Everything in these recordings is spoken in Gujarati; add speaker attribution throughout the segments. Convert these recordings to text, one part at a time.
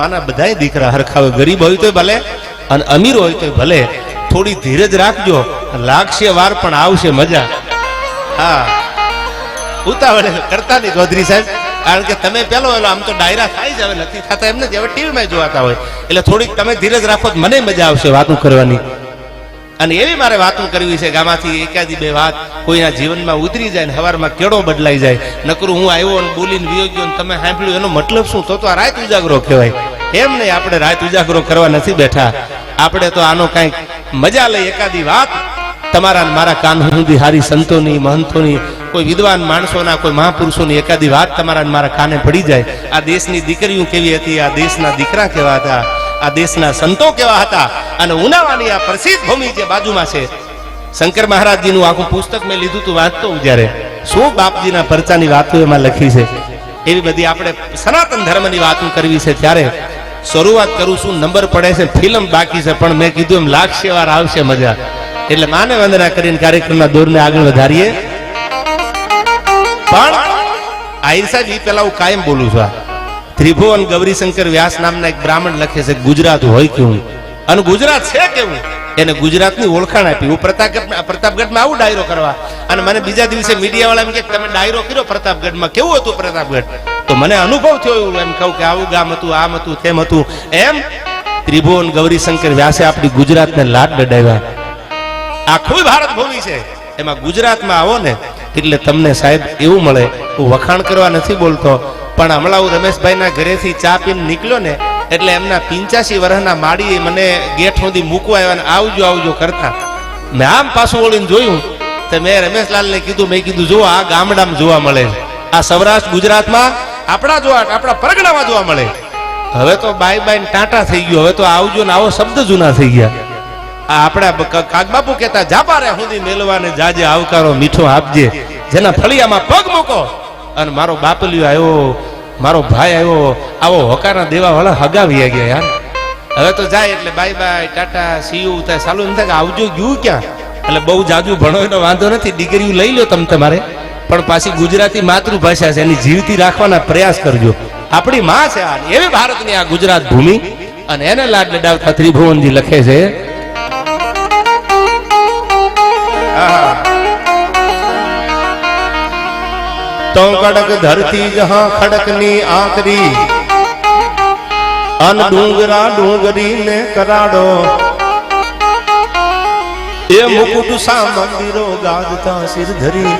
Speaker 1: આના બધાય દીકરા હરખા હોય ગરીબ હોય તોય ભલે અને અમીર હોય તોય ભલે. થોડી ધીરજ રાખજો. લાગશે વાર પણ આવશે મજા. હા. ઉતાવળે કરતા નહીં ચૌધરી સાહેબ. કારણ કે તમે પેલો એલો, આમ તો ડાયરા થાય જ હવે નથી થતા. એમને જ હવે ટીવીમાં જોવાતા હોય. એટલે થોડીક તમે ધીરજ રાખો મને મજા આવશે વાતું કરવાની. અને એવી મારે વાતો કરવી છે ગામાંથી એકાદી બે વાત કોઈના જીવનમાં ઉતરી જાય ને હવારમાં કેળો બદલાઈ જાય. નકરું હું આવ્યો ને બોલીને વિયો ગયો તમે સાંભળ્યું, એનો મતલબ શું? તો તો આ રાત ઉજાગરો કહેવાય. એમ નહીં, આપણે રાત ઉજાગરો કરવા નથી બેઠા. આપણે તો આનો કાંઈક મજા લઈ એકાદી વાત. તમારા મારા કાન સુધી હારી સંતોની, મહંતોની, કોઈ વિદ્વાન માણસોના, કોઈ મહાપુરુષોની એકાદી વાત તમારા મારા કાને પડી જાય. આ દેશની દીકરીઓ કેવી હતી? આ દેશના દીકરા કેવા હતા? આ દેશના સંતો કેવા હતા અને ઉનાવાની આ પ્રસિદ્ધ ભૂમિ જે બાજુમાં છે, શંકર મહારાજજીનું આખું પુસ્તક મેં લીધું તું, વાંચતો હું જ્યારે. શું બાપજીના પરચાની વાતો એમાં લખી છે? એવી બધી આપણે સનાતન ધર્મની વાતો કરવી છે ત્યારે. શરૂઆત કરું છું, નંબર પડે છે, ફિલ્મ બાકી છે, પણ મેં કીધું એમ લાગશે, વાર આવશે મજા. એટલે માને વંદના કરીને કાર્યક્રમના દોરને આગળ વધારીએ. પણ આહિર પેલા હું કાયમ બોલું છું આ. ત્રિભુવન ગૌરીશંકર વ્યાસ નામના એક બ્રાહ્મણ લખે છે, ગુજરાત હોય કેવું? અને ગુજરાત છે કેવું? એને ગુજરાતની ઓળખાણ આપી. હું પ્રતાપગઢ પ્રતાપગઢમાં આવું ડાયરો કરવા. અને મને બીજા દિવસે મીડિયા વાળા એમ કે, તમે ડાયરો કર્યો પ્રતાપગઢમાં? કેવું હતું પ્રતાપગઢ? તો મને અનુભવ થયો એવું એમ કહું કે, આવું ગામ હતું, આમ હતું, તેમ હતું. એમ ત્રિભુવન ગૌરીશંકર વ્યાસે આપણી ગુજરાતને લાટ લડાવ્યા આખું ભારત ભૂમિ છે. એમાં ગુજરાતમાં આવો ને એટલે તમને સાહેબ એવું મળે. હું વખાણ કરવા નથી બોલતો. પણ હમણાં હું રમેશભાઈના ઘરેથી ચા પીને નીકળ્યો ને, એટલે એમના પિંચાસી વર્ષના માડી મને ગેટ સુધી મૂકવા આવ્યા આવજો આવજો કરતા. મેં આમ પાછું વળીને જોયું, તો મેં રમેશલાલને કીધું, મેં કીધું જો આ ગામડામાં જોવા મળે આ સૌરાષ્ટ્ર ગુજરાતમાં આપણા જોવા, આપણા પરગણામાં જોવા મળે હવે તો બાય બાય ટાંટા થઈ ગયો, હવે તો આવજો ને આવો શબ્દ જૂના થઈ ગયા. આ આપણા કાગબાપુ કહેતા જાપા રે સુધી મેલવાને, જાજે આવકારો મીઠો આપજે. જેના ફળિયામાં પગ મૂકો. અને મારો બાપલિયો આવ્યો મારો ભાઈ આવ્યો આવો હોકારના દેવા વાળા હગાવી ગયા યાર. હવે તો જાય એટલે બાય બાય ટાટા સીયુ થાય સાલું થાય કે આવજો ગયું ક્યાં? એટલે બહુ જાજુ ભણો એનો વાંધો નથી ડિગ્રી લઈ લો તમે તમારે. પણ પાછી ગુજરાતી માતૃભાષા છે એની જીવતી રાખવાના પ્રયાસ કરજો. આપણી માં છે આ એવી ભારતની આ ગુજરાત ભૂમિ. અને એને લાડ લડાવતા ત્રિભુવનજી લખે છે તો કડક ધરતી જહા ખડકની આકરી અન ડુંગરા ડુંગરી ને કરાડો. એ મુકુટ સા મંદિરો ગાજતા સિર ધરી.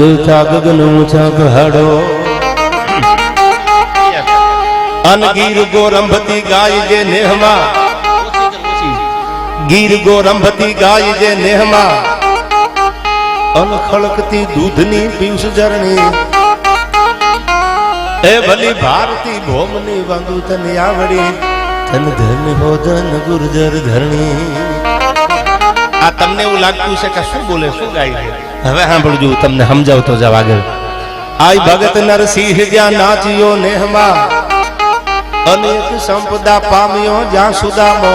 Speaker 1: ગજતા ગગન ઊંચા પહાડો અન ગીર ગોરંભતી ગાય જે નેહમાં. ગીર ગોરંભતી ગાય જે નેહમાં. અન ખળકતી દૂધની પીયુષ ઝરણી એ ભલી ભારતી ભોમની વાંગુ તને આવડી. ધન ધન હો ધન ગુર્જર ધરણી. આ તમને એવું લાગતું છે કે શું બોલે શું ગાય હવે સાંભળજો તમને સમજાવતો જાવ આગળ. આય ભગત નરસિંહ જ્યાં નાચ્યો નેહમાં અનેક સંપદા પામ્યો જ્યાં સુદામો.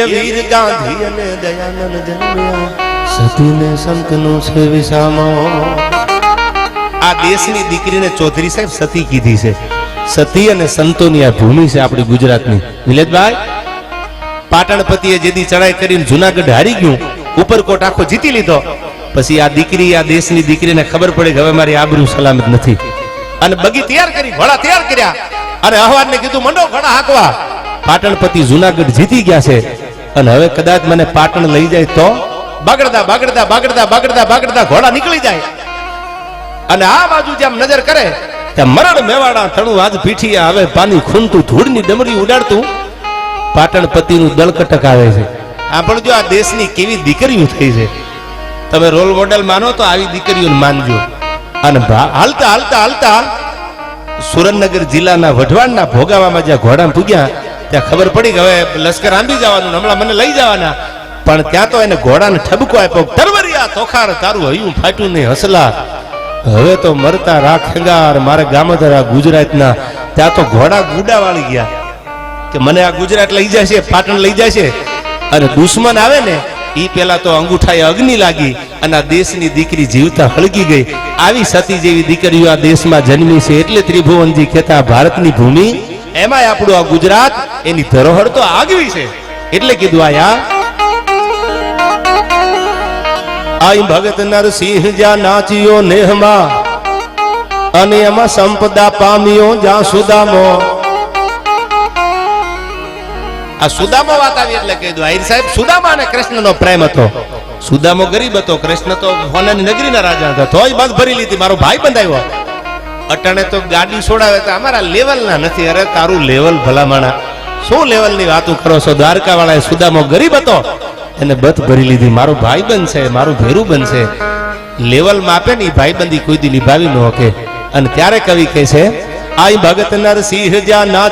Speaker 1: એ વીર ગાંધી અને દયાનંદ જન્મ્યા. સતીને સંતનું છે વિસામો. આ દેશની દીકરીને ચૌધરી સાહેબ સતી કીધી છે. સતી અને સંતોની આ ભૂમિ છે આપણી ગુજરાતની. નિલેશભાઈ પાટણપતિએ જેદી ચડાઈ કરીને જુનાગઢ હારી ગયું, ઉપરકોટ આખો જીતી લીધો. પછી આ દીકરી, આ દેશની દીકરીને ખબર પડી કે હવે મારી આબરૂ સલામત નથી. અને બગી તૈયાર કરી, ઘોડા તૈયાર કર્યા. અને અહવારને કીધું, મંડો ઘોડા હાંકવા. પાટણપતિ જુનાગઢ જીતી ગયા છે. અને હવે કદાચ મને પાટણ લઈ જાય તો? બગડતા બગડતા બગડતા બગડતા બગડતા ઘોડા નીકળી જાય. અને આ બાજુ જેમ નજર કરે મરણ મેવાડા તણું આજ પીઠી આવે પાણી ખૂનતું ધૂળની ડમરી ઉડાડતું પાટણપતિનું દળકટક આવે છે. આ પણ જો આ દેશની કેવી દીકરીઓ થઈ છે. તમે રોલ મોડેલ માનો તો આવી દીકરીઓને માનજો. અને હાલતા હાલતા હાલતા સુરેન્દ્રનગર જિલ્લાના વઢવાણના ભોગાવામાં જ્યાં ઘોડા પૂગ્યા, ત્યાં ખબર પડી કે હવે લશ્કર આંબી જવાનું હમણાં મને લઈ જવાના. પણ ત્યાં તો એને ઘોડાને ઠબકો આપ્યો. તરવરિયા તોખાર, તારું હયું ફાટ્યું નહીં, હસલા. હવે તો મરતા રાખેગાર મારે ગામધરા ગુજરાતના. ત્યાં તો ઘોડા ગુડા વાળી ગયા. કે મને આ ગુજરાત લઈ જશે, પાટણ લઈ જશે. અને દુશ્મન આવે ને એ પેલા તો અંગૂઠાએ અગ્નિ લાગી અને આ દેશની દીકરી જીવતા હળગી ગઈ. આવી સતી જેવી દીકરીઓ આ દેશમાં જન્મી છે. એટલે ત્રિભુવનજી કહેતા, ભારતની ભૂમિ, એમાંય આપણું આ ગુજરાત, એની ધરોહર તો આગવી છે. એટલે કીધું, આયા આઈ ભગત નરસિંહ જ્યાં નાચ્યો નેહમાં, અને એમાં સંપદા પામ્યો જ્યાં સુદામો. આ સુદામો વાત આવી એટલે કીધું આહિર સાહેબ, સુદામા અને કૃષ્ણનો પ્રેમ હતો. સુદામો ગરીબ હતો, કૃષ્ણ તો હોનાની નગરીના રાજા હતા. તોય બંધ ભરી લીધી. મારો ભાઈ બંધાયો અટાણે તો ગાડી છોડાવે તો અમારા લેવલના નથી. અરે તારું લેવલ ભલામણા. શું લેવલની વાતો કરો છો? દ્વારકા વાળા સુદામો ગરીબ હતો. એને બધ ભરી લીધી. મારો ભાઈ બનશે મારું ભેરું બનશે લેવલ માપે ને ભાઈબંધી કોઈ દી નિભાવી ન શકે. અને ત્યારે કવિ કહે છે, આઈ ભગત નરસિંહ જ્યાં ના